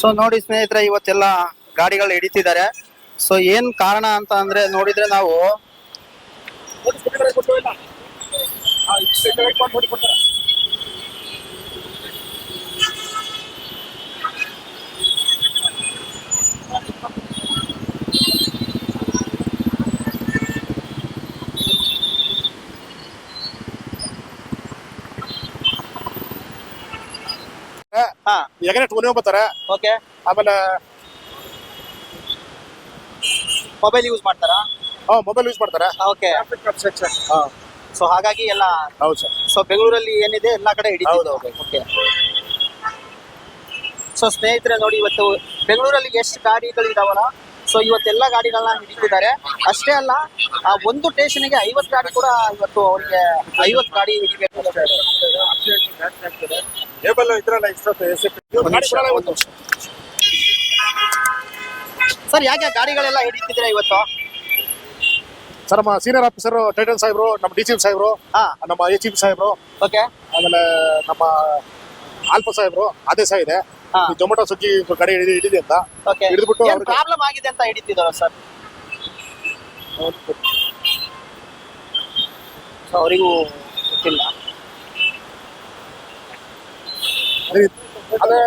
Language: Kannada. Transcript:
ಸೊ ನೋಡಿ ಸ್ನೇಹಿತರೆ ಇವತ್ತೆಲ್ಲ ಗಾಡಿಗಳು ಹಿಡಿತಿದ್ದಾರೆ. ಸೊ ಏನ್ ಕಾರಣ ಅಂತ ಅಂದ್ರೆ ನೋಡಿದ್ರೆ ನಾವು ಹಾ. ಎಗನೆ ಟೂನೇ ಬರ್ತಾರೆ. ಓಕೆ. ಆಮೇಲೆ ಮೊಬೈಲ್ ಯೂಸ್ ಮಾಡ್ತಾರಾ? ಹಾ ಮೊಬೈಲ್ ಯೂಸ್ ಮಾಡ್ತಾರೆ. ಓಕೆ. ಹಾ. ಸೊ ಹಾಗಾಗಿ ಎಲ್ಲ ಹೌದು ಸರ್. ಸೊ ಬೆಂಗಳೂರಲ್ಲಿ ಏನಿದೆ ಎಲ್ಲ ಕಡೆ ಹಿಡಿತಿದೆ ಹೌದು, ಓಕೆ. ಸೊ ಸ್ನೇಹಿತರೆ ನೋಡಿ ಇವತ್ತು ಬೆಂಗಳೂರಲ್ಲಿ ಎಷ್ಟು ಗಾಡಿಗಳು ಇದಾವಲ್ಲ? ಸೊ ಇವತ್ತೆಲ್ಲ ಗಾಡಿಗಳನ್ನ ಹಿಡಿತಿದ್ದಾರೆ ಅಷ್ಟೇ ಅಲ್ಲ ಆ ಒಂದು ಸ್ಟೇಷನ್ಗೆ ಐವತ್ತು ಗಾಡಿ ಕೂಡ ಇವತ್ತು ಅವ್ರಿಗೆ ಐವತ್ತು ಗಾಡಿ ಹಿಡಿಬೇಕು ಸರ್ ಯಾಕೆ ಗಾಡಿಗಳೆಲ್ಲ ಹಿಡಿತಿದ್ರೆ ಇವತ್ತು? ಸರ್ ನಮ್ಮ ಸೀನಿಯರ್ ಆಫೀಸರ್ ಟೈಟಲ್ ಸಾಹೇಬ್ರು ನಮ್ಮ ಡಿ ಸಿ ಸಾಹೇಬ್ರು ಹಾ. ನಮ್ಮ ಎಚ್ ಇ ಸಾಹೇಬ್ರು ಓಕೆ ಆಮೇಲೆ ನಮ್ಮ ಆಲ್ಫ ಸಾಹೇಬ್ರು ಆದೇಶ ಇದೆ. ಹಾ. ಈ ಕಡೆ ಸ್ವಿಗ್ಗಿ ಗಾಡಿ ಹಿಡಿದು ಹಿಡಿದಿ ಅಂತ. ಓಕೆ ಹಿಡಿದ್ಬಿಟ್ಟು ಏನ್ ಅವ್ರಿಗೆ- ಪ್ರಾಬ್ಲಮ್ ಆಗಿದೆ ಅಂತ ಹಿಡಿತಿದಾರ ಸರ್ ಸೊ ಅವರಿಗೂ ಗೊತ್ತಿಲ್ಲ. ಅದೇ